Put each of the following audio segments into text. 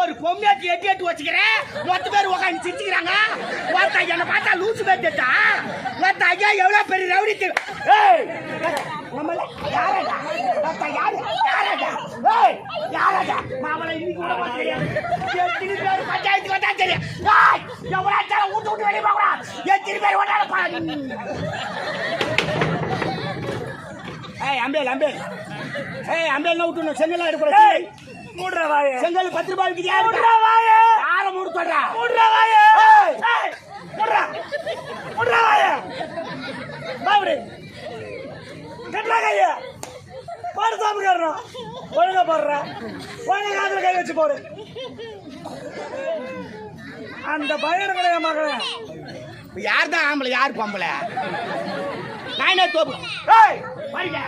ஒரு பொம்மையாட்டி எட்டி எட்டு வச்சுக்கிறேன் மொத்த பேர் உட்காந்து சிரிச்சுக்கிறாங்க. ஒருத்தா என்ன பார்த்தா லூசு பேட்டா ஒருத்த ஐயா எவ்வளவு பெரிய ரவுடி நம்மள யாரடா? ஒருத்தா யாரு? யாரடா? ஏய் யாரடா? மாமலை இன்னைக்கு கூட எத்தனை பேர் பஞ்சாயத்துக்கு வந்தா தெரியும். ஏய் எவ்வளவு தர விட்டு விட்டு வெளியே போகடா எத்தனை பேர் ஒன்னால பா ஏய் அம்பேல் அம்பேல். ஏய் அம்பேல் விட்டு செங்கல்லாம் எடுக்கூடாது ஏய் மூடுற வாய. செங்கல் பத்து ரூபாய் விற்கிறியா மூடுற வாய. யார மூடு சொல்றா? மூடுற வாய. மூடுற. மூடுற வாய. பாவுடி கட்டா கைய. பாடு சாப்பிடுறோம் ஒழுங்கா போடுற. ஒழுங்கா காதுல கை வச்சு போடு. அந்த பையன் கிடையாது யார் தான் ஆம்பளை யார் பொம்பளை? நானே தோப்பு. ஏய் பாருங்க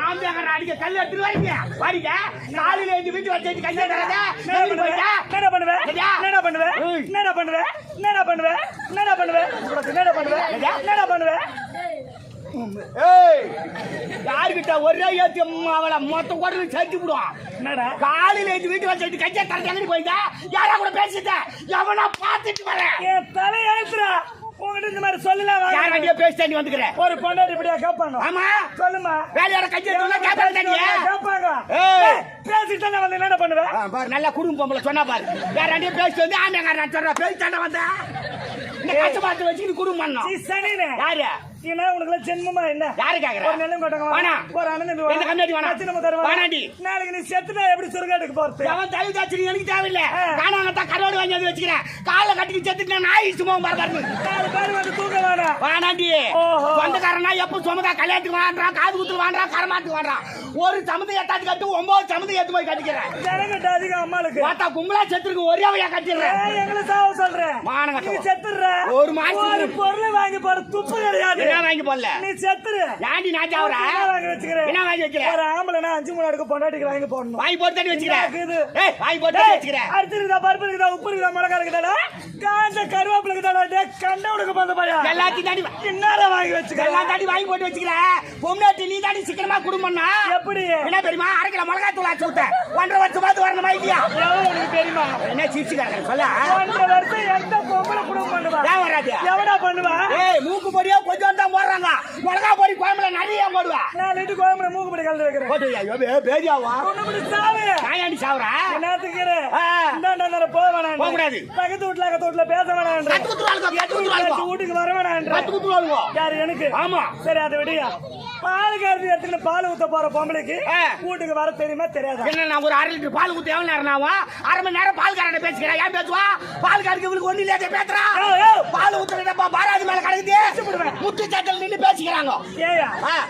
ஆம்பியாங்க அடிக்க கல் எடுத்துட்டு வரீங்க பாருங்க காலையில இந்த வீட்டு வச்சு கையை தரதா என்னடா பண்ணுவ? என்னடா பண்ணுவ? ஐயா. என்னடா பண்ணுவ? ஏய். என்னடா பண்ணுவ? என்னடா பண்ணுவ? என்னடா பண்ணுவ? என்னடா பண்ணுவ? ஐயா. என்னடா பண்ணுவ? ஏய் யாருக்கிட்ட ஒரே ஏத்தி அவளை மொத்த உடனே சேர்த்து விடுவான் என்னடா? காலையில இந்த வீட்டு வச்சு கையை எங்கிட்டு போயிட்டா யாரா கூட பேசிட்ட எவனா பார்த்துட்டு வரேன் என் தலையை உன்கிட்ட இந்த மாதிரி சொல்லலாம் வாங்க. யார் வண்டியா பேசி தண்ணி வந்துக்கிறேன் ஒரு பொண்டாட்டி இப்படியா கேட்பாங்க ஆமா. சொல்லுமா. வேலையோட கையை தூங்க கேட்பாங்க தண்ணியா? கேட்பாங்க தானே வந்து என்னடா பண்ணுவ? ஆ, பாரு நல்லா குடும்ப பொம்பளை சொன்னா பாரு. வேற பேசிட்டு வந்து ஆண்டங்காரன் சொல்ற பேசி தாண்டா வந்த? இந்த கஷ்டப்பாட்டு வச்சுக்கிட்டு குடும்பம் பண்ணோம். யாரு? ஏன்னா உனக்கு ஜென்மமா என்ன? யாரு கேக்குற? ஒரு நிலம் கொட்டங்க. ஒரு அண்ணன் எந்த கம்யூனிட்டி வேணாம். லட்சணம் தருவாங்க. வேணாண்டி. நாளைக்கு நீ எப்படி சுருகாட்டுக்கு போறது? எவன் தயவு தாச்சு எனக்கு தேவையில்ல. ஆ. காணாங்கத்தான் கரோடு வாங்கி வந்து வச்சுக்கிறேன். காலை கட்டிக்கு செத்துட்டு நாய் சும்மா பாரு நாலு பேர் வந்து தூக்க வேணாம் வானாண்டி ஓஹோ. சொந்தக்காரனா எப்ப சுமதா கல்யாணத்துக்கு வாண்டான் காது குத்துக்கு வாண்டான் கரமாத்துக்கு வாண்டான் ஒரு சமந்தை எட்டாத்து கட்டு ஒன்பது சமந்தை ஏத்து போய் கட்டிக்கிறேன். ஜனங்கட்ட அதிகம் அம்மாளுக்கு. பார்த்தா கும்பலா செத்துருக்கு ஒரே வழியா கட்டிடுறேன். எங்களை சாவ சொல்றேன். நீ செத்துடுற. ஒரு மாசத்துக்கு ஒரு பொருள் வாங்கி போற துப்பு கிடையாது. என்ன வாங்கி போடல? நீ செத்துரு. ஏண்டி நான் சாவுற வாங்கி வச்சுக்கிறேன். என்ன வாங்கி வைக்கிற ஒரு அஞ்சு மூணு அடுக்கு பொண்டாட்டிக்கு வாங்கி போடணும். வாங்கி போட்டு தண்ணி வச்சுக்கிறேன். ஏய் வாங்கி போட்டு வச்சுக்கிறேன் அரிசி இருக்குதா பருப்பு இருக்குதா உப்பு இருக்குதா மிளகா இருக்குதாடா காஞ்ச கருவேப்பிலை இருக்குதாடா டேய், கண்ட உனக்கு பையா எல்லாத்தையும் தாண்டி என்னால வாங்கி எல்லாம் தாண்டி வாங்கி போட்டு வச்சுக்கிறேன் பொம்னாட்டி நீ தாண்டி சீக்கிரமா குடும்பம்னா எப்படி? என்ன தெரியுமா? அரை கிலோ மிளகாய் தூள் ஆச்சு விட்டேன் ஒன்றரை வருஷம் பார்த்து வரணும் எவ்வளவு உனக்கு தெரியுமா? என்ன சிரிச்சுக்காரங்க சொல்ல. ஒன்றரை வருஷம் எந்த பொம்பளை குடும்பம் பண்ணுவா? ஏன் வராது? பண்ணுவா? ஏய் மூக்கு பொடியோ கொஞ்சம் தான் போடுறாங்க. மிளகா பொடி குழம்புல நிறைய போடுவா. நான் லிட்டு கோயம்புல மூக்கு படி கலந்து வைக்கிறேன். போட்டு ஐயோ, பே- பேதியாவா ஒண்ணு படி சாவு. காயாண்டி சாவுறா? என்னத்துக்கு. இந்தாண்டா போக வேணாம். போகக்கூடாது. பக்கத்து வீட்டுல அக்கத்து வீட்டுல பேச வேணாம் வீட்டுக்கு வர வேணாம் யாரு எனக்கு? ஆமா. சரி அதை விடியா. பால் கறந்து எடுத்துக்கிட்டு பால் ஊத்த போற பொம்பளைக்கு. வீட்டுக்கு வர தெரியுமா தெரியாதா? என்ன நான் ஒரு அரை லிட்டர் பால் ஊத்தி எவ்வளவு நேரம் ஆகும்? அரை மணி நேரம் பால் காரண்ட பேசிக்கிறேன் ஏன் பேசுவா? பால் காரருக்கு இவளுக்கு ஒண்ணு இல்லையா பேசுறா. பால் ஊத்துறப்ப பாராது மேல கிடக்குது முட்டு சட்டல் நின்று பேசிக்கிறாங்க.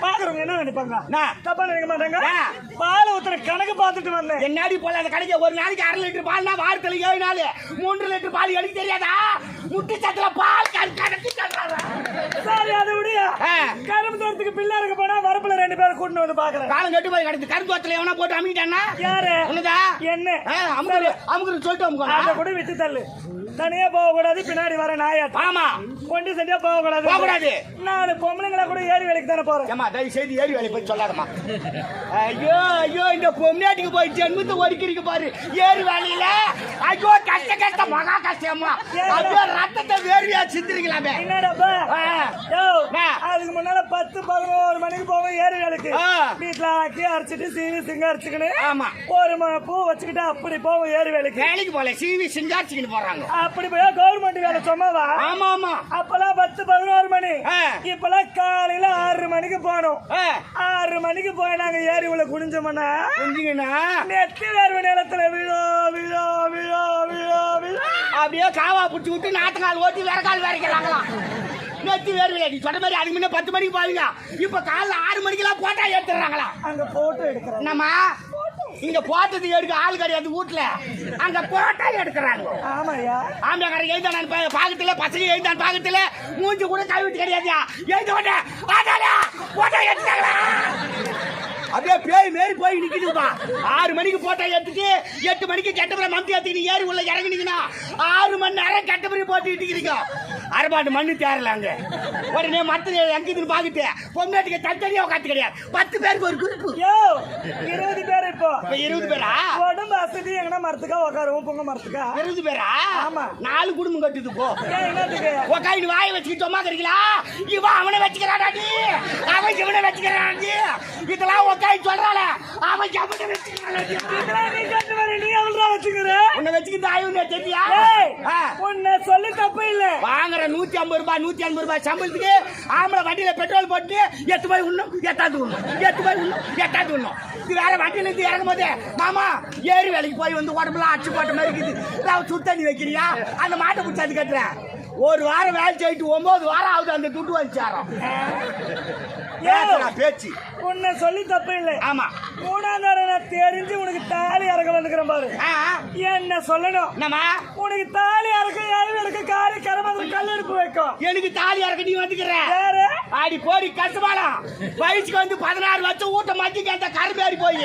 பாக்குறவங்க என்ன நினைப்பாங்க? தப்பா நினைக்க மாட்டாங்க. பால் ஊத்துற கணக்கு பார்த்துட்டு வந்தேன். என்னாடி போல அந்த கடைக்கு? ஒரு நாளைக்கு அரை லிட்டர் பால்னா வாரத்துல ஏழு நாள். மூன்று லிட்டர் பால் எனக்கு தெரியாதா? முட்டு சட்டல பால் கணக்கு. சரி அதை ஆ. கரும்பு தோட்டத்துக்கு பிள்ளை இருக்க போனா வரப்புல ரெண்டு பேரும் கூட்டிட்டு வந்து பாக்குறேன் காலம் கட்டு போய் கிடக்கு கருந்தோத்துல எவனா போட்டு அமுக்கிட்டானா யாரு? உனதா என்ன? அமுக்கு அமுக்கு சொல்லிட்டு அதை அமுக்கணும் கூட விட்டு தள்ளு. தனியா போக கூடாது பின்னாடி வர நாயாட்டம் ஆமா. கொண்டு சண்டியா போக கூடாது போகக்கூடாது. நாலு பொம்பளைங்களா கூட ஏறி வேலைக்கு தானே போறேன். ஏமா தயவு செய்து ஏறி வேலை போய் சொல்லாதம்மா. ஐயோ ஐயோ இந்த பொம்னாட்டுக்கு போய் ஜென்மத்தை ஒடுக்கிறீங்க பாரு. ஏறி வேலையில ஐயோ கஷ்ட கஷ்ட மகா கஷ்டமா ஐயோ ரத்தத்தை வேர்வையா சிந்திருக்கலாமே. என்னடாப்பா. அதுக்கு முன்னால பத்து பதினோரு மணிக்கு போவோம் ஏறி வேலைக்கு. வீட்டுல ஆக்கி அரைச்சிட்டு சீவி சிங்காரிச்சுக்கின்னு ஆமா. ஒரு பூ வச்சுக்கிட்டு அப்படி போவோம் ஏறி வேலைக்கு. வேலைக்கு போல சிவி சிங்காச்சிக்கின்னு போறாங்க. அப்படி போய் கவர்மெண்ட் வேலை சும்மாவா ஆமா ஆமா. அப்பெல்லாம் பத்து பதினோரு மணி. இப்பெல்லாம் காலையில ஆறு மணிக்கு போனோம். ஆறு மணிக்கு போய் நாங்க ஏரி உள்ள குடிஞ்சோம்னா புரிஞ்சுங்கண்ணா நெத்தி வேர்வை நிலத்துல விழோ விழோ விழோ விழோ விழோ. அப்படியே காவா பிடிச்சி விட்டு நாட்டுக்கால் ஓட்டி வேற கால் வேறைக்கிறாங்களாம் நெத்தி வேர்வையில நீ சொன்ன மாதிரி அதுக்கு முன்ன பத்து மணிக்கு போவீங்க. இப்ப காலைல ஆறு மணிக்கெல்லாம் போட்டா எடுத்துறாங்களா அங்க போட்டோ எடுக்கிறேன். என்னம்மா? இங்க போட்டது எடுக்க ஆள் கிடையாது வீட்டுல அங்க போட்டா எடுக்கிறாங்க. ஆமாய்யா. ஆம்பளக்காரன் எழுதான் பாக்கத்துல பசங்க எழுதான் பாக்கத்துல? மூஞ்சி கூட கழுவிட்டு கிடையாது எழுத மாட்டேன் ஆட்டாளா போட்டா எடுத்தாங்களா அப்படியே பேய் மாரி போய் நிக்குதுப்பா ஆறு மணிக்கு போட்டா எடுத்துட்டு எட்டு மணிக்கு கெட்டபுரம் மம்தி ஏத்திக்கிட்டு ஏறி உள்ள இறங்குனீங்கன்னா ஆறு மணி நேரம் கெட்டபுரம் போட்டு இட்டுக்கிறீங்க அரைபாட்டு மண்ணு தேரலாங்க உடனே மத்த எங்க இதுன்னு பாக்கிட்டு பொம்னாட்டுக்கு தனித்தனியா உட்காந்து கிடையாது. பத்து பேருக்கு ஒரு குறிப்பு இருபது பேர் இப்ப. இருபது பேரா? உடம்பு அசதி எங்கன்னா மரத்துக்கா? உட்காருவோம் பொங்க மரத்துக்கா? இருபது பேரா? ஆமா. நாலு குடும்பம் கட்டுது போ உக்காந்து வாயை சும்மா இருக்கீங்களா இவன் அவனை வச்சுக்கிறாடாடி அவன் இவனை வச்சுக்கிறாடி இதெல்லாம் உக்காந்து சொல்றாள. அவன் வச்சுக்கிறாடி இதெல்லாம் நீ வச்சுக்கிற? உன்னை வச்சுக்கிட்டு ஆயுன்னு தெரியா. உன்னை சொல்லி தப்பு இல்ல. வாங்குற நூத்தி ஐம்பது ரூபாய் நூத்தி ஐம்பது ரூபாய் சம்பளத்துக்கு ஆம்பளை வண்டியில பெட்ரோல் போட்டு எட்டு போய் உண்ணும் எட்டாந்து உண்ணும் எட்டு போய் உண்ணும் எட்டாந்து உண்ணும் இது வேற வண்டியில இருந்து இறங்கும் போது மாமா ஏரி வேலைக்கு போய் வந்து உடம்புலாம் அடிச்சு போட்ட மாதிரி இருக்குது. சுத்தண்ணி வைக்கிறியா? அந்த மாட்டை பிடிச்சாது கட்டுறேன். ஒரு வாரம் வேலை செய்யிட்டு ஒன்பது வாரம் ஆகுது அந்த துட்டு வந்துச்சாரம் பேசுறா பேச்சு. உன்னை சொல்லி தப்பு இல்ல. ஆமா. மூணாந்தார நான் தெரிஞ்சு உனக்கு தாலி இறக்க வந்துக்கிறேன் பாரு. என்ன சொல்லணும்? என்னம்மா? உனக்கு தாலி இறக்க யாரும் எடுக்க காரி கரமத்துல கல் எடுப்பு வைக்கும். எனக்கு தாலி இறக்க நீ வந்துக்கிற. யாரு? ஆடி போடி கட்டுமாடம் வயசுக்கு வந்து பதினாறு வருஷம் ஊட்ட மத்திக்கு அந்த கரும்பேறி போய்.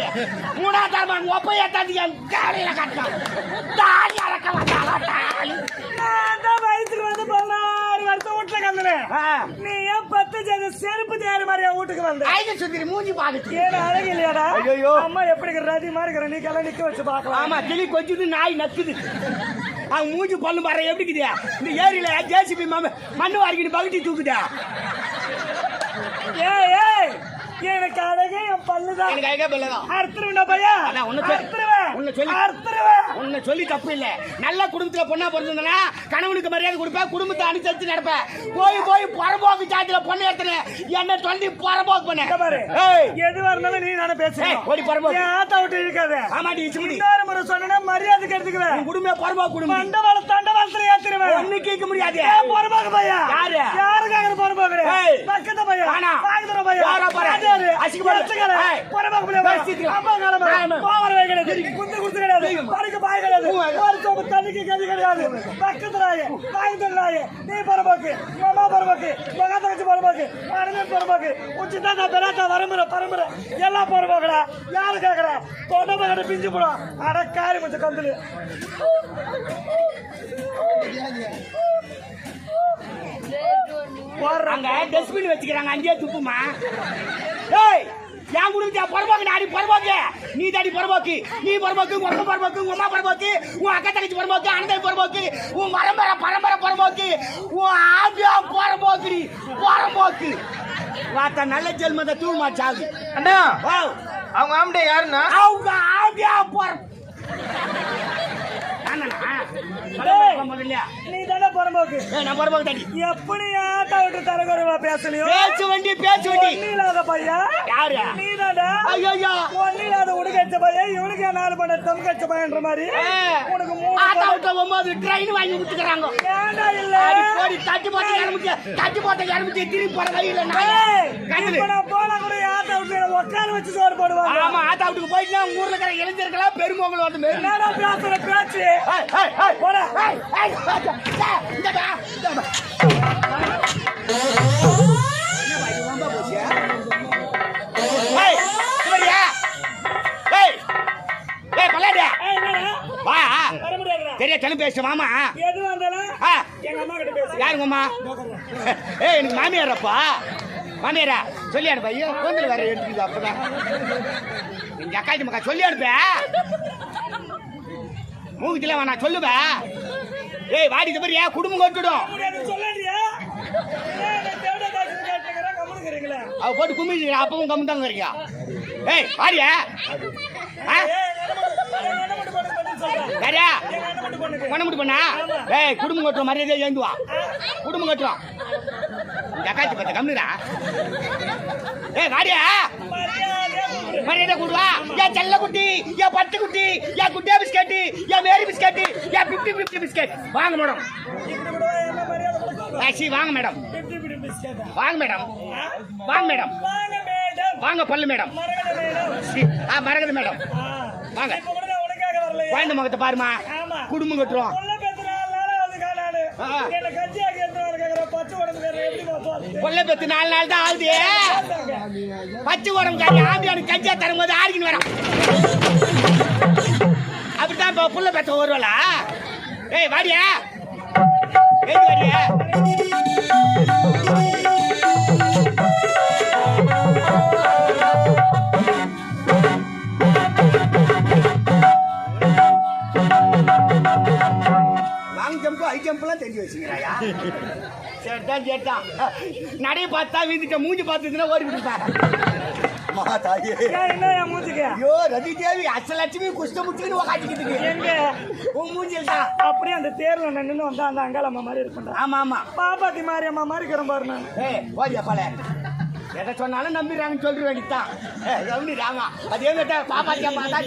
மூணாவது தரமா ஒப்பை ஏத்தாந்து என் காலையில கட்டணும். தாலி அறக்க வந்தாளா தாலி நான் தான் வயசுக்கு வந்து பதினாறு நீ ஏன் பத்து ஜன செருப்பு தேர் மாதிரி என் வீட்டுக்கு வந்த? ஐந்து சுத்திரி மூஞ்சி பாக்குச்சு ஏன் அழகு இல்லையாடா? ஐயையோ. அம்மா எப்படி இருக்கிற ரதி மாதிரி இருக்கிற நீ கெல்லாம் நிக்க வச்சு பார்க்கலாம். ஆமா கிளி கொஞ்சது நாய் நக்குது. அவன் மூஞ்சி பல்லு பாரு எப்படி இருக்குதா? இந்த ஏரியில ஜேசிபி மண்ணு வாரிக்கிட்டு பகுட்டி தூக்குதா? ஏய் ஏய் எனக்கு அழகு என் பல்லுதான். எனக்கு ஐகா பல்லதான். அறுத்துருவேன்டா பையா. அதான் உன்னை சொல்லி- அறுத்துருவேன். உன்னை சொல்லி- அறுத்துருவேன். உன்னை சொல்லி தப்பு இல்ல. நல்ல குடும்பத்துல பொண்ணா பிறந்ததுனா கணவனுக்கு மரியாதை கொடுப்பேன் குடும்பத்தை அனுசரிச்சு நடப்பேன். போய் போய் புறம்போக்கு ஜாதியில பொண்ணு எடுத்துனேன் என்ன சொல்லி புறம்போக்கு பண்ண. எதுவா இருந்தாலும் நீ நானே பேசுறேன் ஓடி புறம்போக்கு. என் ஆத்தா விட்டு இருக்காத ஆமாடி இச்சுமுடி இன்னொரு முறை சொன்னா மரியாதைக்கு எடுத்துக்குவேன். உன் குடும்பம் புறம்போக்கு குடும்பம். மண்டவாள தண்டவாளத்துல ஏத்துருவேன் ஒண்ணு கேட்க முடியாது. ஏன் பொறுப்பாக்கு பையா? யாரு? யாருக்காக ஏய். பக்கத்து பையா? பையா? யாரா பாரு? பொறுப்பாக்கு பையா பேசிட்டு. அம்மா காலமா? வை கிடையாது. குந்து குத்து கிடையாது. படுக்க பாய் கிடையாது. ஒரு சோப்பு தண்ணிக்கு கதி கிடையாது. பக்கத்து நாய வாங்கி நாய நீ உங்க அம்மா பொறுப்பாக்கு உங்க தங்கச்சி பொறுப்பாக்கு அண்ணன் பொறுப்பாக்கு உச்சி தாத்தா பெராத்தா எல்லாம் பொறுப்பாக்குடா யாரு கேக்குற? தொண்டை பிஞ்சு போடும் அட காரி மச்ச கந்துல அங்க டஸ்ட்பின் வச்சுக்கிறாங்க. அங்கேயே துப்புமா? ஏய் என் குடும்பத்தை புறம்போக்கு நாடி புறம்போக்கு. நீ தாடி புறம்போக்கு நீ புறம்போக்கு உங்க அம்மா புறம்போக்கு உங்க அம்மா புறம்போக்கு உன் அக்கா தங்கச்சி புறம்போக்கு அண்ணன் புறம்போக்கு உன் பரம்பரை பரம்பரை புறம்போக்கு உன் ஆபியா புறம்போக்கு நீ புறம்போக்கு. வாத்த நல்ல ஜென்மத்தை தூமா சாகு. அண்ணா அவங்க ஆம்பளை யாருண்ணா? அவங்க ஆபியா புற நானா? நீ ஏய், நான் புறம்போக்கு தாடி. எப்படி ஆட்டா விட்டு தலைகுறைவா பேசலையோ பேச்சு வண்டி பேச்சு வண்டி. இல்லாத பையா? யாரு? ஐயோ இல்லாத உடுக்கச்ச பையன் இவனுக்கு நாலு பண்ண தம் கச்ச பையன்ற மாதிரி? உனக்கு மூணு ஆட்டோ. விட்ட ஒன்பது ட்ரெயின் வாங்கி விட்டுக்கிறாங்க ஏன்டா இல்ல? போடி தட்டி போட்ட இறமிச்சு தட்டி போட்ட இறமிச்சு திருப்பி போற வழியில நான் போனா கூட ஆட்டா விட்டு என்னை உட்கார வச்சு சோறு போடுவாங்க ஆமா ஆட்டா வீட்டுக்கு போயிட்டு உங்க ஊர்ல இருக்கிற இளைஞர்களா பெருமோங்கள் வந்து என்னடா பேசுற பேச்சு போடா. பெரிய தெலுங்கு பேசு மாமா எதுவா இருந்தாலும் ஆ, எங்க அம்மா கிட்ட பேசு யாருங்க அம்மா ஏய் எனக்கு மாமியாரப்பா மாமியாரா சொல்லி அனுப்ப. ஐயோ கோந்தில் வேற எடுத்துக்குது அப்பதான். எங்க அக்காச்சி மக்கா சொல்லி அனுப்ப. மூக்குத்தில வேணா சொல்லுவ ஏய் வாடி இது மாதிரி குடும்பம் கொட்டுடும்? அவ போட்டு கும்பிடுறா அப்பவும் கம்மி தாங்க இருக்கா ஏய் வாடியா எங்க அண்ணன் மட்டும் பொண்ணு ஏய் குடும்பம் கட்டுறோம் மரியாதை ஏந்துவா. குடும்பம் கட்டுறோம். இந்த அக்காச்சி பத்த கம்மிடா ஏ வாடியா. மரியாதையா கூப்பிடு. மரியாதை கொடுவா? என் செல்ல குட்டி என் பட்டு குட்டி ஏன் குட்டியா பிஸ்கட் ஏன் மேரி பிஸ்கட் ஏன் பிப்டி பிப்டி பிஸ்கட். வாங்க மேடம். ஆக்சி வாங்க மேடம். வாங்க மேடம். வாங்க மேடம். வாங்க பல்லு மேடம். ஆ மறக்குது மேடம். வாங்க. குழந்தை முகத்தை பாருமா. குடும்பம் கட்டுறோம். கொல்லை பெத்து நாலு நாள் தான் ஆகுது. பச்சை உடம்பு காரி ஆம்பியானு கஞ்சா தரும்போது ஆடிக்கின்னு வரான். அப்படித்தான் இப்போ புள்ள பெத்த வருவலா ஏய் வாடியா. ஏய் வாடியா. சரிதான் சரிதான் நடைய பார்த்தா வீந்துட்ட மூஞ்சி பார்த்துச்சுன்னா ஓடி மூஞ்சிக்கு? ஐயோ ரதி தேவி அசலட்சுமி குஷ்ட முச்சுன்னு உக்காச்சிக்கிட்டு எங்க? உன் மூஞ்சில் தான். அப்படியே அந்த தேர்ல நின்று வந்தா அந்த அங்காளம்மா மாதிரி இருக்கும்டா. ஆமா ஆமா. பாப்பாத்தி மாரியம்மா மாதிரி இருக்கிறேன் பாரு நான். ஏய் ஓடியா பல. எதை சொன்னாலும் நம்பிடுறாங்கன்னு சொல்லிட வேண்டியதுதான் ஏய், கவனி ராமா. அதே மாதிரி பாப்பாத்தியா பார்த்தா